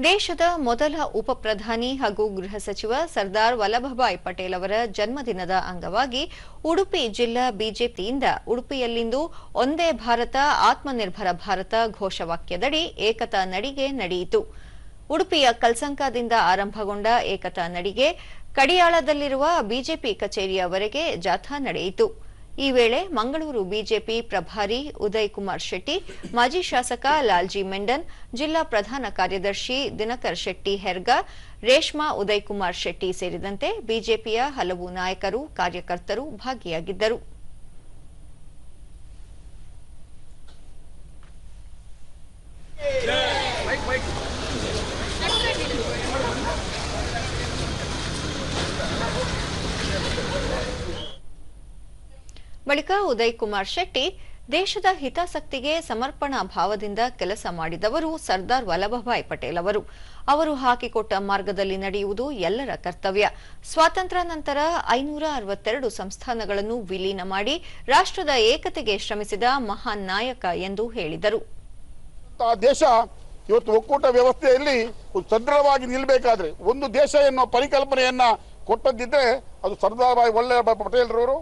ದೇಶದ ಮೊದಲ ಉಪ ಪ್ರಧಾನಿ ಹಾಗೂ ಗೃಹ ಸಚಿವ ಸರ್ದಾರ್ ವಲ್ಲಭಭಾಯ್ ಪಟೇಲ್ ಅವರ ಜನ್ಮದಿನದ ಅಂಗವಾಗಿ ಉಡುಪಿ ಜಿಲ್ಲಾ ಬಿಜೆಪಿಯಿಂದ ಉಡುಪಿಯಲ್ಲಿಂದು ಒಂದೇ ಭಾರತ, ಆತ್ಮನಿರ್ಭರ ಭಾರತ ಘೋಷವಾಕ್ಯದಡಿ ಏಕತಾ ನಡಿಗೆ ನಡೆಯಿತು. ಉಡುಪಿಯ ಕಲ್ಸಂಕದಿಂದ ಆರಂಭಗೊಂಡ ಏಕತಾ ನಡಿಗೆ ಕಡಿಯಾಳದಲ್ಲಿರುವ ಬಿಜೆಪಿ ಕಚೇರಿಯವರೆಗೆ ಜಾಥಾ ನಡೆಯಿತು. ಈ ವೇಳೆ ಮಂಗಳೂರು ಬಿಜೆಪಿ ಪ್ರಭಾರಿ ಉದಯ್ ಕುಮಾರ್ ಶೆಟ್ಟಿ, ಮಾಜಿ ಶಾಸಕ ಲಾಲ್ಜಿ ಮೆಂಡನ್, ಜಿಲ್ಲಾ ಪ್ರಧಾನ ಕಾರ್ಯದರ್ಶಿ ದಿನಕರ್ ಶೆಟ್ಟಿ ಹೆರ್ಗಾ, ರೇಷ್ಮಾ ಉದಯ್ ಕುಮಾರ್ ಶೆಟ್ಟಿ ಸೇರಿದಂತೆ ಬಿಜೆಪಿಯ ಹಲವು ನಾಯಕರು, ಕಾರ್ಯಕರ್ತರು ಭಾಗಿಯಾಗಿದ್ದರು. ಬಳಿಕ ಉದಯ್ ಕುಮಾರ್ ಶೆಟ್ಟಿ ದೇಶದ ಹಿತಾಸಕ್ತಿಗೆ ಸಮರ್ಪಣಾ ಭಾವದಿಂದ ಕೆಲಸ ಮಾಡಿದವರು ಸರ್ದಾರ್ ವಲ್ಲಭಭಾಯ್ ಪಟೇಲ್ ಅವರು. ಅವರು ಹಾಕಿಕೊಟ್ಟ ಮಾರ್ಗದಲ್ಲಿ ನಡೆಯುವುದು ಎಲ್ಲರ ಕರ್ತವ್ಯ. ಸ್ವಾತಂತ್ರ್ಯ ನಂತರ ಐನೂರ ಅರವತ್ತೆರಡು ಸಂಸ್ಥಾನಗಳನ್ನು ವಿಲೀನ ಮಾಡಿ ರಾಷ್ಟ್ರದ ಏಕತೆಗೆ ಶ್ರಮಿಸಿದ ಮಹಾನ್ ನಾಯಕ ಎಂದು ಹೇಳಿದರು. ದೇಶ ಇವತ್ತು ಒಕ್ಕೂಟ ವ್ಯವಸ್ಥೆಯಲ್ಲಿ ಸದೃಢವಾಗಿ ನಿಲ್ಲಬೇಕಾದ್ರೆ ಒಂದು ದೇಶ ಎನ್ನುವ ಪರಿಕಲ್ಪನೆಯನ್ನ ಕೊಟ್ಟದ್ದಿದ್ರೆ ಅದು ಸರ್ದಾರ್ ಭಾಯ್ ಪಟೇಲ್ ಪಟೇಲ್ರವರು